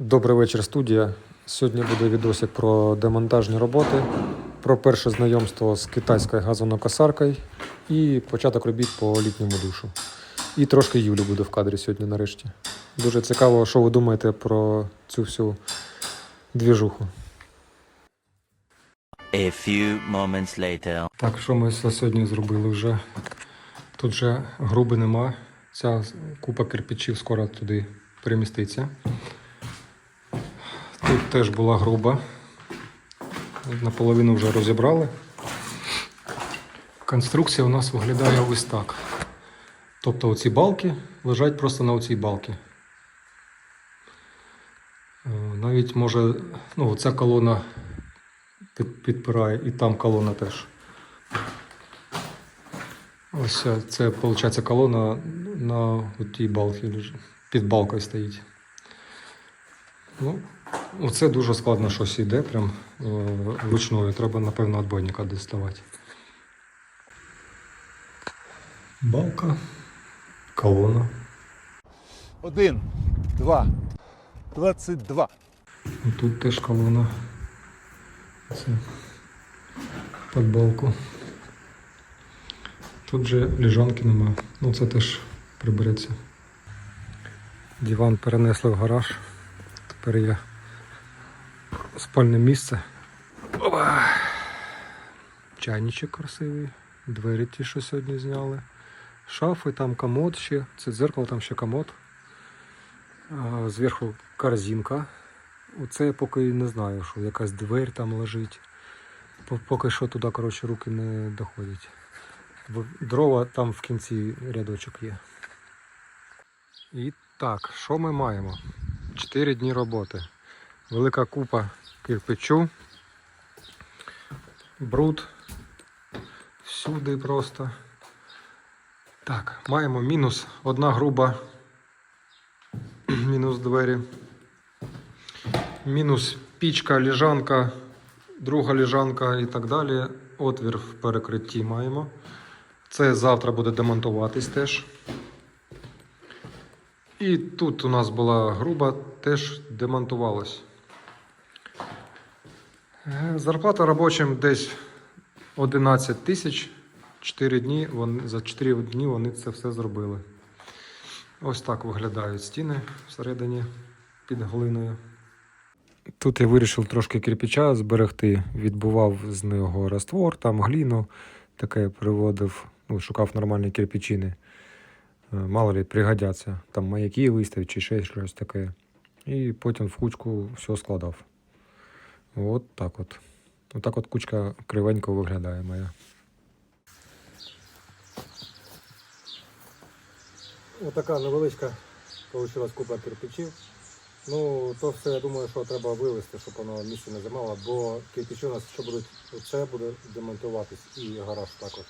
Добрий вечір, студія. Сьогодні буде відосик про демонтажні роботи, про перше знайомство з китайською газонокосаркою і початок робіт по літньому душу. І трошки Юлі буде в кадрі сьогодні нарешті. Дуже цікаво, що ви думаєте про цю всю двіжуху. A few moments later. Так, що ми сьогодні зробили вже? Тут вже груби нема. Ця купа кирпичів скоро туди переміститься. Тут теж була груба. Наполовину вже розібрали. Конструкція у нас виглядає ось так. Тобто оці балки лежать просто на оцій балці. Е, Навіть може, ну, ця колона підпирає, і там колона теж. Ось е, це, виходить, колона на тій балці. Під балкою стоїть. Ну, оце дуже складно щось йде, прям е, ручною. Треба, напевно, отбойника доставати. Балка, колона. Один, два, двадцять два. Тут теж колона. Це під балку. Тут же лежанки нема. Ну це теж прибереться. Диван перенесли в гараж. Тепер є спальне місце. Опа! Чайничок красивий. Двері ті, що сьогодні зняли. Шафи, там комод ще. Це дзеркало, там ще комод. Зверху корзинка. Оце я поки не знаю, що якась двері там лежить. Поки що туди, коротше, руки не доходять. Дрова там в кінці рядочок є. І так, що ми маємо? Чотири дні роботи. Велика купа кирпичу. Бруд. Всюди просто. Так, маємо мінус одна груба. Мінус двері. Мінус пічка, ліжанка, друга ліжанка і так далі. Отвір в перекритті маємо. Це завтра буде демонтуватись теж. І тут у нас була груба, теж демонтувалась. Е, Зарплата робочим десь 11 тисяч. 4 дні, вони, за 4 дні вони це все зробили. Ось так виглядають стіни всередині під глиною. Тут я вирішив трошки кирпича зберегти, відбував з нього раствор, там гліну, таке приводив, ну, шукав нормальні кирпичини. Е, Мало ли пригодяться, там маяки виставити чи ще щось таке. І потім в кучку все складав. От так от. Отак от кучка кривенько виглядає моя. Отака невеличка вийшла купа кирпичів. Ну, то все, я думаю, що треба вивезти, щоб воно місце не займало, бо кирпичі у нас ще будуть, це буде демонтуватись і гараж також.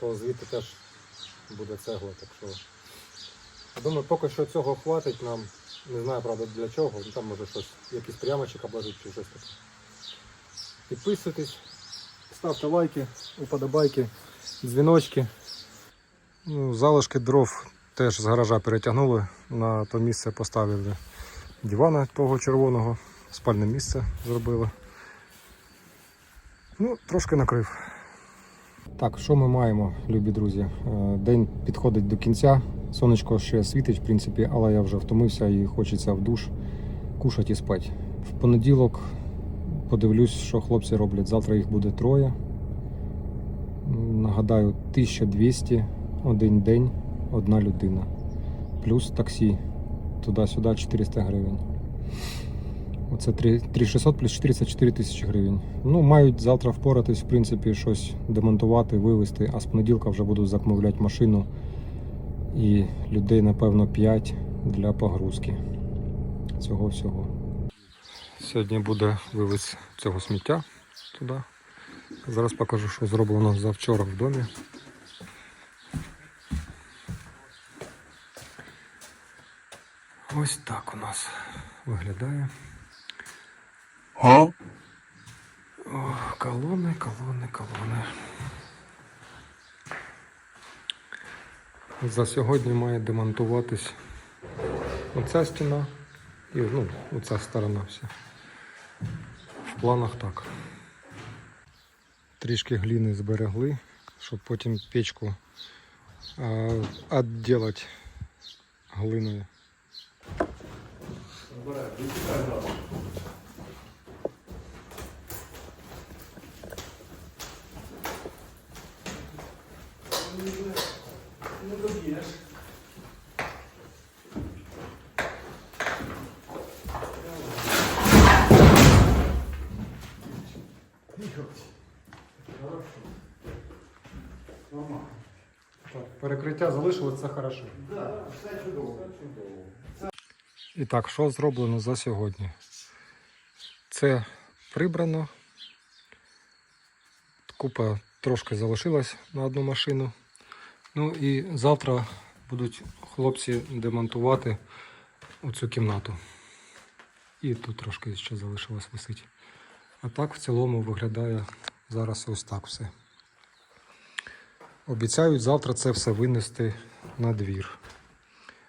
То звідти теж буде цегла, так що. Думаю, поки що цього хватить нам. Не знаю, правда, для чого. Ну, там може щось, якийсь прямочок обложити чи щось таке. Підписуйтесь, ставте лайки, уподобайки, дзвіночки. Ну, залишки дров теж з гаража перетягнули, на то місце поставили дивана того червоного, спальне місце зробили. Ну, трошки накрив. Так, що ми маємо, любі друзі? Е, День підходить до кінця. Сонечко ще світить, в принципі, але я вже втомився і хочеться в душ кушати і спати. В понеділок подивлюсь, що хлопці роблять. Завтра їх буде троє. Нагадаю, 1200 один день, одна людина. Плюс таксі. Туди-сюди 400 гривень. Оце 3600 плюс 44 тисячі гривень. Ну, мають завтра впоратись, в принципі, щось демонтувати, вивезти, а з понеділка вже буду замовляти машину і людей, напевно, 5 для погрузки. Цього всього. Сьогодні буде вивез цього сміття туди. Зараз покажу, що зроблено завчора в домі. Ось так у нас виглядає. О, колони, колони, колони. За сьогодні має демонтуватись оця стіна І ну, оця сторона вся. В планах так. Трішки гліни зберегли, щоб потім печку відділати глиною. Так, перекриття залишилось, це хорошо. І так, що зроблено за сьогодні? Це прибрано. Купа трошки залишилась на одну машину. Ну і завтра будуть хлопці демонтувати оцю кімнату. І тут трошки ще залишилось висить. А так в цілому виглядає зараз ось так все. Обіцяють завтра це все винести на двір.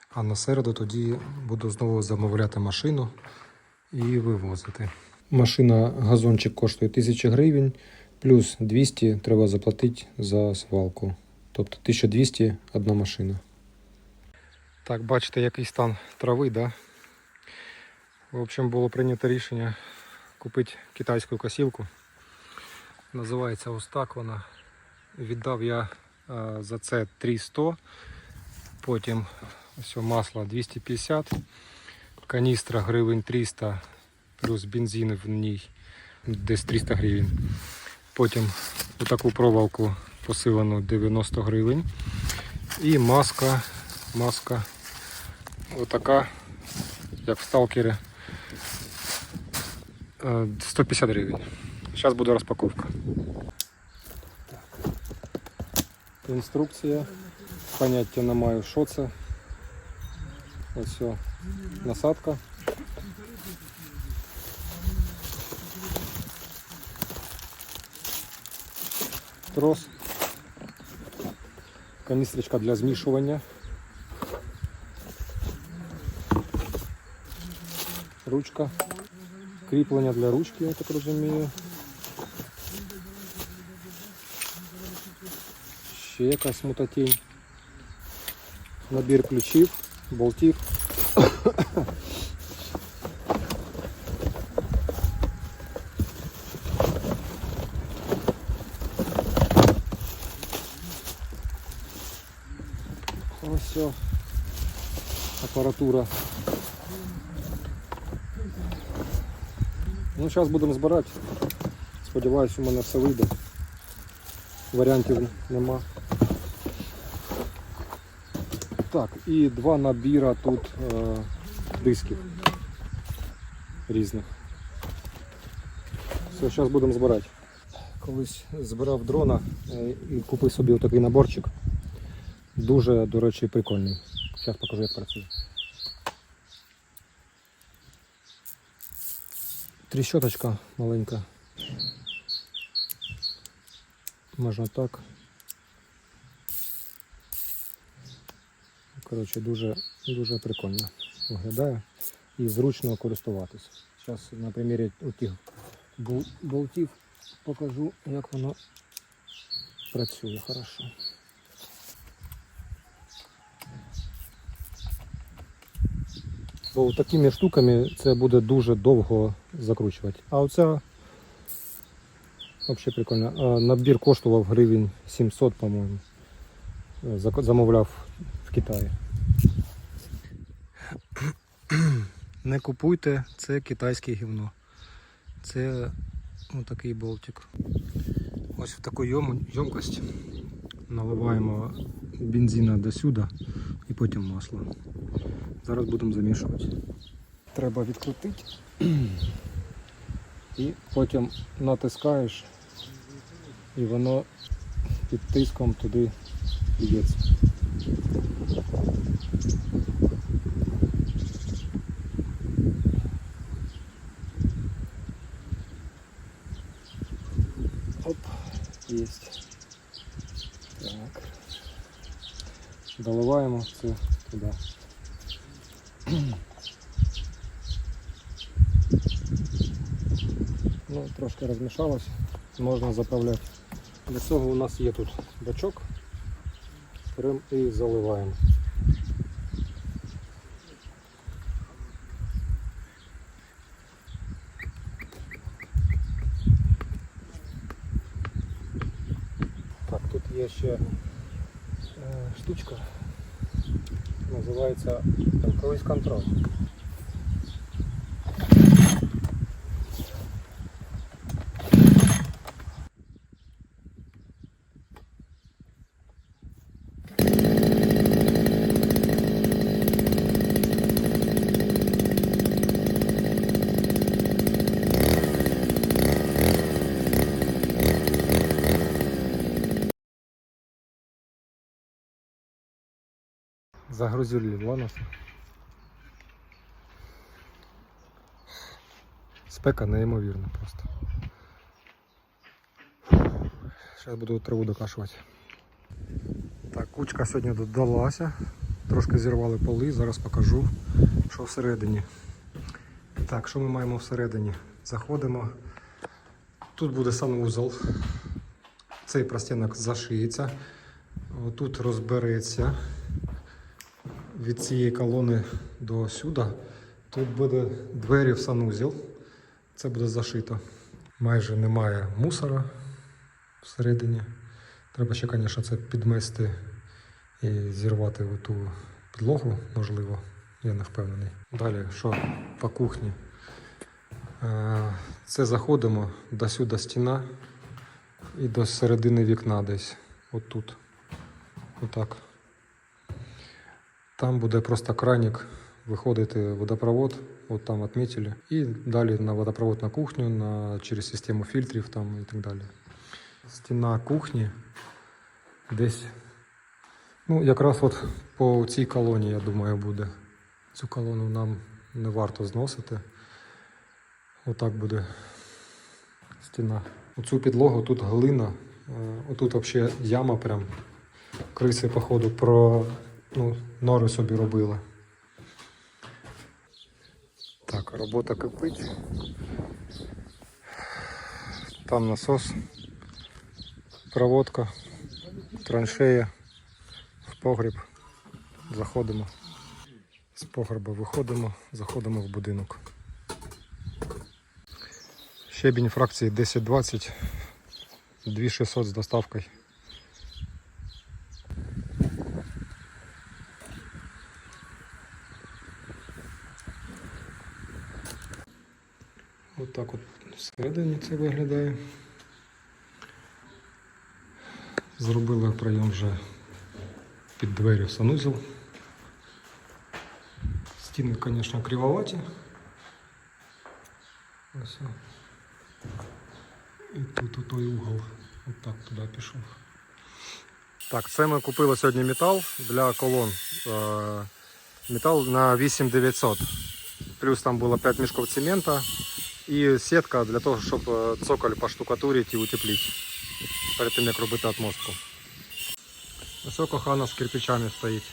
А на середу тоді буду знову замовляти машину і вивозити. Машина газончик коштує 1000 гривень, плюс 200 треба заплатити за свалку. Тобто 1200 одна машина. Так, бачите, який стан трави, да? В общем, було прийнято рішення купити китайську косілку. Називається ось так вона. Віддав я е, за це 300. Потім все, масло 250, каністра гривень 300, плюс бензин в ній десь 300 гривень. Потім таку проволоку посилену 90 гривень. І маска, маска отака, як в сталкері, е, 150 гривень. Зараз буде розпаковка. Інструкція. Поняття не маю, що це. Ось все. Насадка. Трос. Каністрочка для змішування. Ручка. Кріплення для ручки, я так розумію. Ще якась мутатінь. Набір ключів, болтів. Апаратура. Ну, зараз будемо збирати. Сподіваюсь, у мене все вийде. Варіантів нема. Так, і два набіра тут е, дисків різних. Все, зараз будемо збирати. Колись збирав дрона е, і купив собі отакий наборчик. Дуже, до речі, прикольний. Зараз покажу, як працює. Тріщоточка маленька. Можна так. Коротше, дуже, дуже прикольно виглядає і зручно користуватись. Зараз на примірі тих болтів покажу, як воно працює хорошо. Бо такими штуками це буде дуже довго закручувати. А оця взагалі прикольно. Набір коштував гривень 700, по-моєму. Замовляв в Китаї. Не купуйте, це китайське гівно. Це отакий болтик. Ось в таку ємкость наливаємо бензина до сюди і потім масло. Зараз будемо замішувати. Треба відкрутити і потім натискаєш і воно під тиском туди лється. Оп, есть. Так. Доливаємо це туди. Ну, трошки розмішалось, можна заправляти. Для цього у нас є тут бачок. Беремо і заливаємо. Так, тут є ще е, штучка, називається круїз контроль. Загрузили Ланоса. Спека неймовірна просто. Зараз буду траву докашувати. Так, кучка сьогодні додалася. Трошки зірвали поли, зараз покажу, що всередині. Так, що ми маємо всередині? Заходимо. Тут буде санузел. Цей простінок зашиється. Тут розбереться від цієї колони до сюди. Тут буде двері в санузел. Це буде зашито. Майже немає мусора всередині. Треба ще, звісно, це підмести і зірвати ту підлогу, можливо, я не впевнений. Далі, що по кухні? Е, Це заходимо до сюди стіна і до середини вікна десь. Отут. Отак. Там буде просто краник виходити водопровод, от там відмітили. І далі на водопровод на кухню, на, через систему фільтрів там і так далі. Стіна кухні десь. Ну, якраз от по цій колоні, я думаю, буде. Цю колону нам не варто зносити. Отак буде стіна. Оцю підлогу тут глина. Е, Отут взагалі яма прям. Криси, походу, про ну, нори собі робили. Так, робота кипить. Там насос, проводка, траншея, в погріб. Заходимо. З погреба виходимо, заходимо в будинок. Щебінь фракції 10-20, 2600 з доставкою. От так от всередині це виглядає. Зробили прийом вже під двері санузел. Стіни, звісно, кривоваті. Ось. І тут той угол. От так туди пішов. Так, це ми купили сьогодні метал для колон. Е, Метал на 8900. Плюс там було 5 мішків цемента і сітка для того, щоб е, цоколь поштукатурити і утеплити перед тим, як робити отмостку. Ось хана з кирпичами стоїть.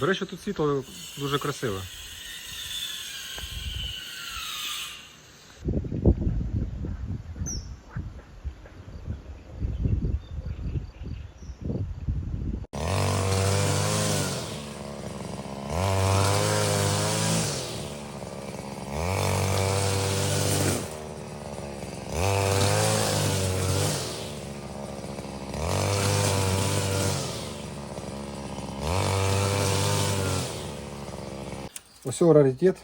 До речі, тут світло дуже красиве. Ось раритет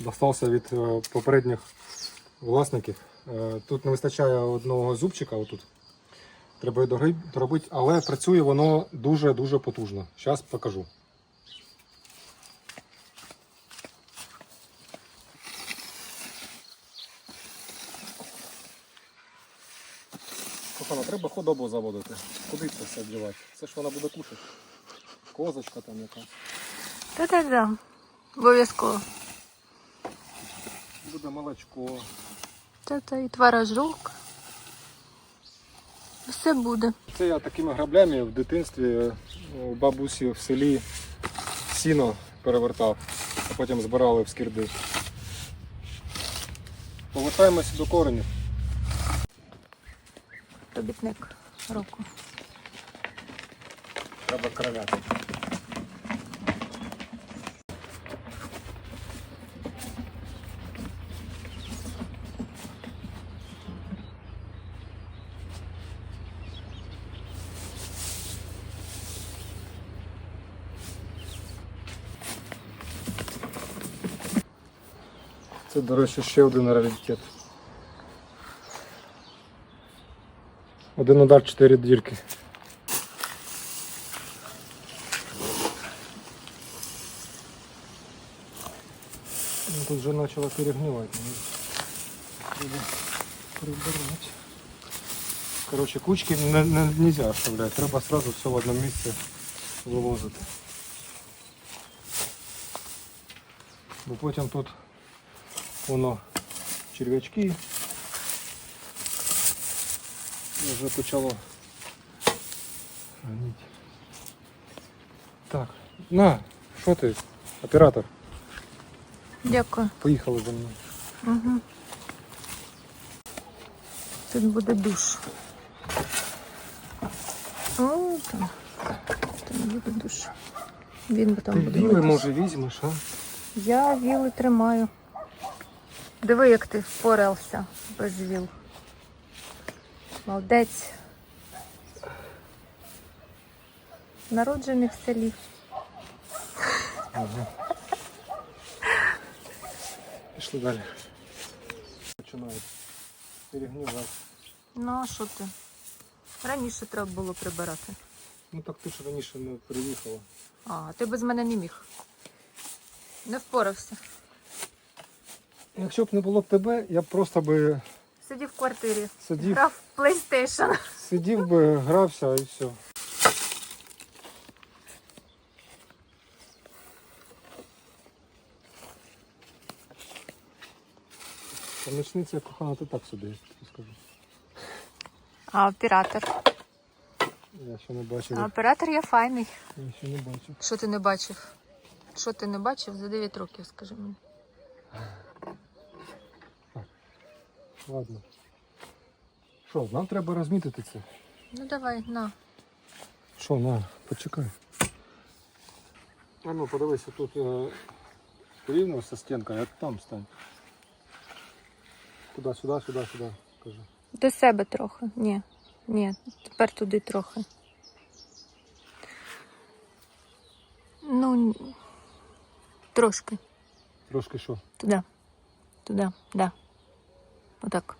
достався від е, попередніх власників. Е, Тут не вистачає одного зубчика, отут. Треба доробити, але працює воно дуже-дуже потужно. Зараз покажу. Кохана, треба худобу заводити. Куди це все вдівати? Це ж вона буде кушати. Козочка там яка. Та-та-да. Обов'язково. Буде молочко. Та-та і творожок. Все буде. Це я такими граблями в дитинстві е, у бабусі в селі сіно перевертав, а потім збирали в скирди. Повертаємося до коренів. Робітник року. Треба кровяти. Це, до речі, ще один раритет. Один удар, чотири дірки. Ну, Тут вже почало перегнивати. ну, Треба прибирати. Короче, кучки не, не, нельзя оставлять. Треба сразу все в одном місці вивозити. Бо потім тут воно черв'ячки. Вже почало гнити. Так, на, що ти, оператор? Дякую. Поїхали за мною. Угу. Тут буде душ. О, там. Там буде душ. Він там Ти буде. віли, може, візьмеш, а? Я віли тримаю. Диви, як ти впорався без віл. Молодець. Народжений в селі. Пішли далі. Починають перегнивати. Ну, а що ти? Раніше треба було прибирати. Ну так ти ж раніше не приїхала. А, ти без мене не міг. Не впорався. Якщо б не було б тебе, я б просто би Сидів в квартирі. сидів, Грав в PlayStation. сидів би, грався і все. Помічниця кохана, ти так собі, я тобі скажу. А оператор. Я ще не бачив. А оператор я файний. Я ще не бачив. Що ти не бачив? Що ти не бачив за 9 років, скажи мені. Ладно. Що, нам треба розмітити це. Ну давай, на. Що, на, почекай. А ну подивися, тут е, рівно со стінкою, а там стань. Куди, сюди, сюди, сюди, кажу. До себе трохи. Ні. Ні, тепер туди трохи. Ну, трошки. Трошки що? Туди. Туди, да. Отак.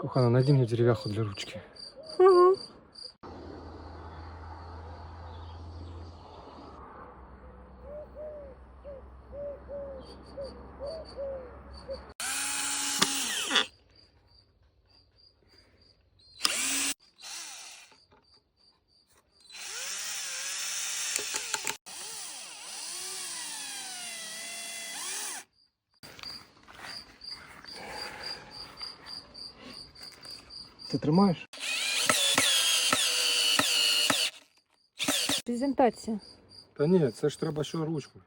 Кохана, найди мне деревяху для ручки. Ти тримаєш? презентація. Та ні, це ж треба ще ручку.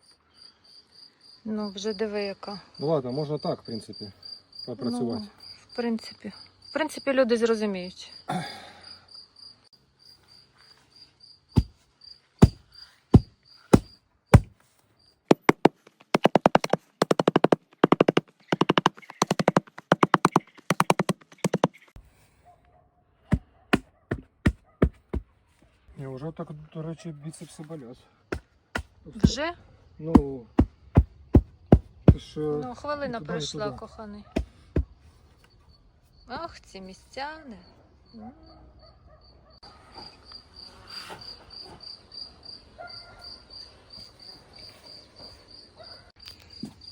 Ну, вже диви яка. Ну ладно, можна так, в принципі, попрацювати. Ну, в принципі. В принципі, люди зрозуміють. І вже так, до речі, біцепси болять. Вже? Ну. Е, Ну, хвилина туди пройшла, туди. коханий. Ах, ці містяни.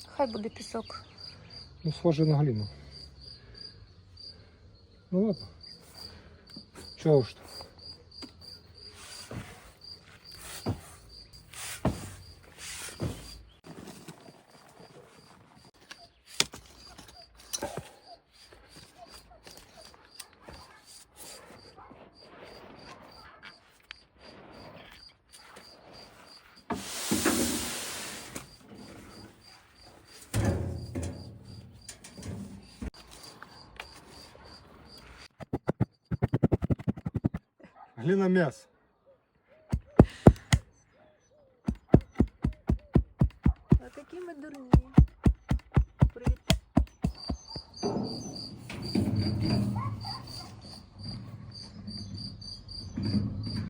Хай буде пісок. Ну, схоже на глину. Ну ладно. Чого ж то? Глина